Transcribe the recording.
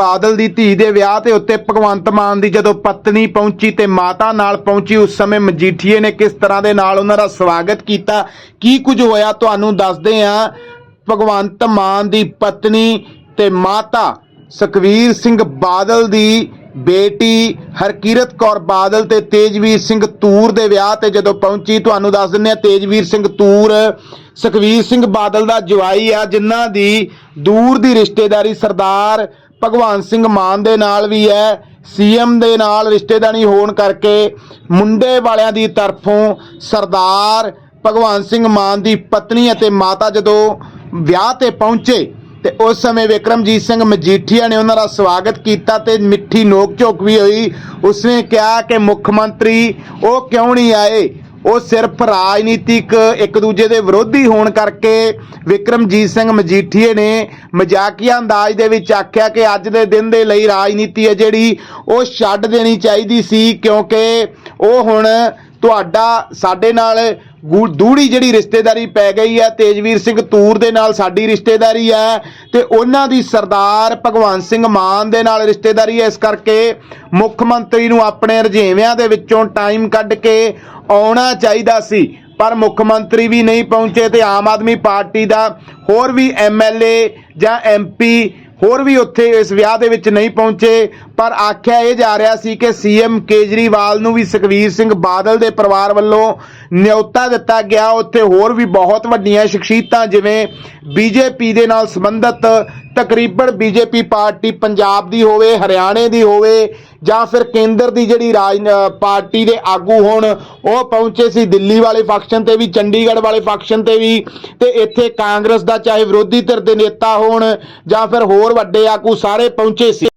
ਬਾਦਲ ਦੀ ਧੀ ਦੇ ਵਿਆਹ ਤੇ ਉੱਤੇ ਭਗਵੰਤ ਮਾਨ ਦੀ ਜਦੋਂ ਪਤਨੀ ਪਹੁੰਚੀ ਤੇ ਮਾਤਾ ਨਾਲ ਪਹੁੰਚੀ, ਉਸ ਸਮੇਂ ਮਜੀਠੀਏ ਨੇ ਕਿਸ ਤਰ੍ਹਾਂ ਦੇ ਨਾਲ ਉਹਨਾਂ ਦਾ ਸਵਾਗਤ ਕੀਤਾ? ਕੀ ਕੁਝ ਹੋਇਆ? ਤੁਹਾਨੂੰ ਦੱਸਦੇ ਹਾਂ। ਭਗਵੰਤ ਮਾਨ ਦੀ ਪਤਨੀ ਤੇ ਮਾਤਾ ਸੁਖਵੀਰ ਸਿੰਘ ਬਾਦਲ ਦੀ ਬੇਟੀ ਹਰਕੀਰਤ ਕੌਰ ਬਾਦਲ ਤੇ ਤੇਜਵੀਰ ਸਿੰਘ ਤੂਰ ਦੇ ਵਿਆਹ ਤੇ ਜਦੋਂ ਪਹੁੰਚੀ, ਤੁਹਾਨੂੰ ਦੱਸ ਦਿੰਦੇ ਆ ਤੇਜਵੀਰ ਸਿੰਘ ਤੂਰ ਸੁਖਵੀਰ ਸਿੰਘ ਬਾਦਲ ਦਾ ਜਵਾਈ ਆ, ਜਿਨ੍ਹਾਂ ਦੀ ਦੂਰ ਦੀ ਰਿਸ਼ਤੇਦਾਰੀ ਸਰਦਾਰ ਭਗਵਾਨ ਸਿੰਘ ਮਾਨ ਦੇ ਨਾਲ ਵੀ ਹੈ, ਸੀਐਮ ਦੇ ਨਾਲ ਰਿਸ਼ਤੇਦਾਰੀ ਹੋਣ ਕਰਕੇ ਮੁੰਡੇ ਵਾਲਿਆਂ ਦੀ ਤਰਫੋਂ ਸਰਦਾਰ ਭਗਵਾਨ ਸਿੰਘ ਮਾਨ ਦੀ ਪਤਨੀ ਅਤੇ ਮਾਤਾ ਜਦੋਂ ਵਿਆਹ ਤੇ ਪਹੁੰਚੇ ਤੇ ਉਸ ਸਮੇਂ ਵਿਕਰਮਜੀਤ ਸਿੰਘ ਮਜੀਠੀਆ ਨੇ ਉਹਨਾਂ ਦਾ ਸਵਾਗਤ ਕੀਤਾ ਤੇ ਮਿੱਠੀ ਨੋਕ ਝੋਕ ਵੀ ਹੋਈ, ਉਸਨੇ ਕਿਹਾ ਕਿ ਮੁੱਖ ਮੰਤਰੀ, ਉਹ ਕਿਉਂ ਨਹੀਂ ਆਏ? ਉਹ ਸਿਰਫ ਰਾਜਨੀਤਿਕ ਇੱਕ ਦੂਜੇ ਦੇ ਵਿਰੋਧੀ ਹੋਣ ਕਰਕੇ ਵਿਕਰਮਜੀਤ ਸਿੰਘ ਮਜੀਠੀਏ ਨੇ ਮਜ਼ਾਕੀਆ ਅੰਦਾਜ਼ ਦੇ ਵਿੱਚ ਆਖਿਆ ਕਿ ਅੱਜ ਦੇ ਦਿਨ ਦੇ ਲਈ ਰਾਜਨੀਤੀ ਹੈ ਜਿਹੜੀ ਉਹ ਛੱਡ ਦੇਣੀ ਚਾਹੀਦੀ ਸੀ ਕਿਉਂਕਿ ਉਹ ਹੁਣ ਤੁਹਾਡਾ ਸਾਡੇ ਨਾਲ ਗੂ- ਦੂੜੀ ਜਿਹੜੀ ਰਿਸ਼ਤੇਦਾਰੀ ਪੈ ਗਈ ਹੈ, ਤੇਜਵੀਰ ਸਿੰਘ ਤੂਰ ਦੇ ਨਾਲ ਸਾਡੀ ਰਿਸ਼ਤੇਦਾਰੀ ਹੈ ਤੇ ਉਹਨਾਂ ਦੀ ਸਰਦਾਰ ਭਗਵੰਤ ਸਿੰਘ ਮਾਨ ਦੇ ਨਾਲ ਰਿਸ਼ਤੇਦਾਰੀ ਹੈ। ਇਸ ਕਰਕੇ ਮੁੱਖ ਮੰਤਰੀ ਨੂੰ ਆਪਣੇ ਰੁਝੇਵਿਆਂ ਦੇ ਵਿੱਚੋਂ ਟਾਈਮ ਕੱਢ ਕੇ ਆਉਣਾ ਚਾਹੀਦਾ ਸੀ, ਪਰ ਮੁੱਖ ਮੰਤਰੀ ਵੀ ਨਹੀਂ ਪਹੁੰਚੇ ਤੇ ਆਮ ਆਦਮੀ ਪਾਰਟੀ ਦਾ ਹੋਰ ਵੀ ਐਮਐਲਏ ਜਾਂ ਐਮਪੀ ਹੋਰ ਵੀ ਉੱਥੇ ਇਸ ਵਿਆਹ ਦੇ ਵਿੱਚ ਨਹੀਂ ਪਹੁੰਚੇ। ਪਰ ਆਖਿਆ ਇਹ ਜਾ ਰਿਹਾ ਸੀ ਕਿ ਸੀਐਮ ਕੇਜਰੀਵਾਲ ਨੂੰ ਵੀ ਸੁਖਵੀਰ ਸਿੰਘ ਬਾਦਲ ਦੇ ਪਰਿਵਾਰ ਵੱਲੋਂ ਨਿਯੋਤਾ ਦਿੱਤਾ ਗਿਆ। ਉੱਥੇ ਹੋਰ ਵੀ ਬਹੁਤ ਵੱਡੀਆਂ ਸ਼ਖਸੀਅਤਾਂ ਜਿਵੇਂ ਬੀਜੇਪੀ ਦੇ ਨਾਲ ਸੰਬੰਧਿਤ ਤਕਰੀਬਨ ਬੀਜੇਪੀ ਪਾਰਟੀ ਪੰਜਾਬ ਦੀ ਹੋਵੇ, ਹਰਿਆਣੇ ਦੀ ਹੋਵੇ ਜਾਂ ਫਿਰ ਕੇਂਦਰ ਦੀ ਜਿਹੜੀ ਰਾਜ ਪਾਰਟੀ ਦੇ ਆਗੂ ਹੋਣ, ਉਹ ਪਹੁੰਚੇ ਸੀ ਦਿੱਲੀ ਵਾਲੇ ਫੰਕਸ਼ਨ ਤੇ ਵੀ, ਚੰਡੀਗੜ੍ਹ ਵਾਲੇ ਫੰਕਸ਼ਨ ਤੇ ਵੀ ਤੇ ਇੱਥੇ ਕਾਂਗਰਸ ਦਾ ਚਾਹੇ ਵਿਰੋਧੀ ਧਿਰ ਦੇ ਨੇਤਾ ਹੋਣ ਜਾਂ ਫਿਰ ਹੋਰ ਵੱਡੇ ਆਗੂ ਸਾਰੇ ਪਹੁੰਚੇ ਸੀ।